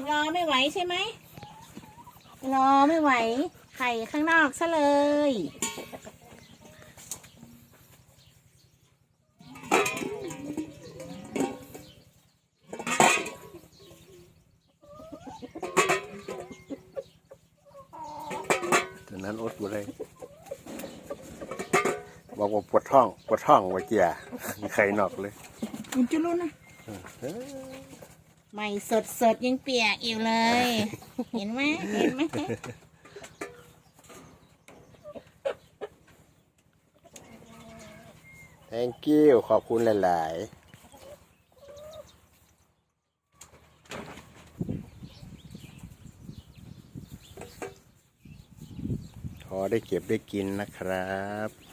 ข้างนอกรอไม่ไหวใช่ไหม รอไม่ไหว ไข่ข้างนอกซะเลย ตอนนั้นอดบ่ได้บอกว่าปวดท้อง ปวดท้องว่าเจียไข่นอกเลย มันจุลุนนะ ใหม่สดสดๆยังเปียกอยู่เลย เห็นไหมเห็นไหม thank you ขอบคุณหลาย ๆพอได้เก็บได้กินนะครับ